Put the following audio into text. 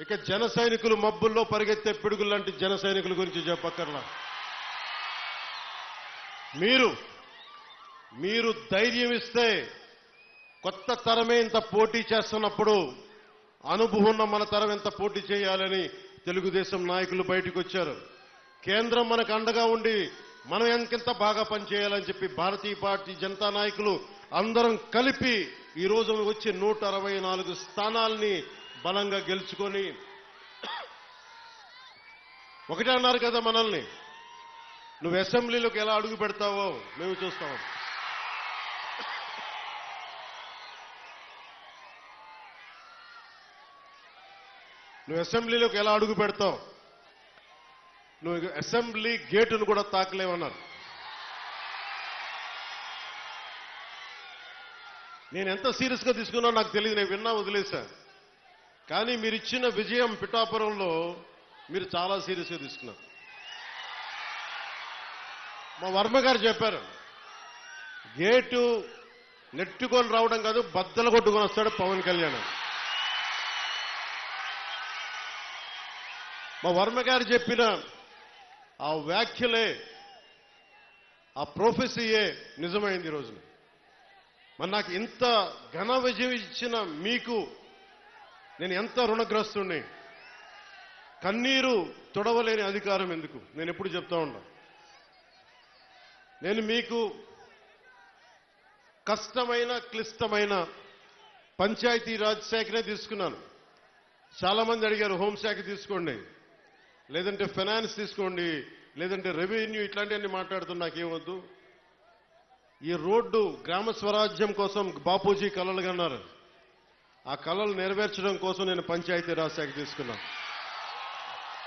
ఇక జన సైనికులు మబ్బుల్లో పరిగెత్తే పిడుగులు లాంటి జన సైనికుల గురించి చెప్పక్కర్లా. మీరు మీరు ధైర్యం ఇస్తే కొత్త తరమే ఇంత పోటీ చేస్తున్నప్పుడు అనుభవం ఉన్న మన తరం ఎంత పోటీ చేయాలని తెలుగుదేశం నాయకులు బయటకు వచ్చారు. కేంద్రం మనకు అండగా ఉండి మనం ఎంకెంత బాగా పనిచేయాలని చెప్పి భారతీయ పార్టీ జనతా నాయకులు అందరం కలిపి ఈ రోజు వచ్చి నూట అరవై నాలుగు స్థానాల్ని బలంగా గెలుచుకొని ఒకటే అన్నారు కదా మనల్ని. నువ్వు అసెంబ్లీలోకి ఎలా అడుగు పెడతావో మేము చూస్తాం. నువ్వు అసెంబ్లీలోకి ఎలా అడుగు పెడతావు? నువ్వు అసెంబ్లీ గేటును కూడా తాకలేవన్నారు. నేను ఎంత సీరియస్గా తీసుకున్నానో తీసుకున్నా నాకు తెలియదు నేను విన్నా వదిలేశాను కానీ మీరు ఇచ్చిన విజయం పిఠాపురంలో మీరు చాలా సీరియస్గా తీసుకున్నారు. మా వర్మ గారు చెప్పారు గేటు నెట్టుకొని రావడం కాదు బద్దలు కొట్టుకొని వస్తాడు పవన్ కళ్యాణ్ మా వర్మ గారు చెప్పిన ఆ వ్యాఖ్యలే ఆ ప్రొఫెసీయే నిజమైంది ఈ రోజున. మరి నాకు ఇంత ఘన విజయం ఇచ్చిన మీకు నేను ఎంత రుణగ్రస్తుణ్ణి? కన్నీరు తొడవలేని అధికారం ఎందుకు? నేను ఎప్పుడు చెప్తా ఉన్నా. నేను మీకు కష్టమైన క్లిష్టమైన పంచాయతీ రాజ్ శాఖనే తీసుకున్నాను. చాలామంది అడిగారు హోంశాఖ తీసుకోండి లేదంటే ఫైనాన్స్ తీసుకోండి లేదంటే రెవెన్యూ ఇట్లాంటివన్నీ మాట్లాడుతున్నా నాకేమొద్దు. ఈ రోడ్డు గ్రామ స్వరాజ్యం కోసం బాపూజీ కలలుగన్నారు. ఆ కళలు నెరవేర్చడం కోసం నేను పంచాయతీ రాజ్ శాఖ తీసుకున్నాను.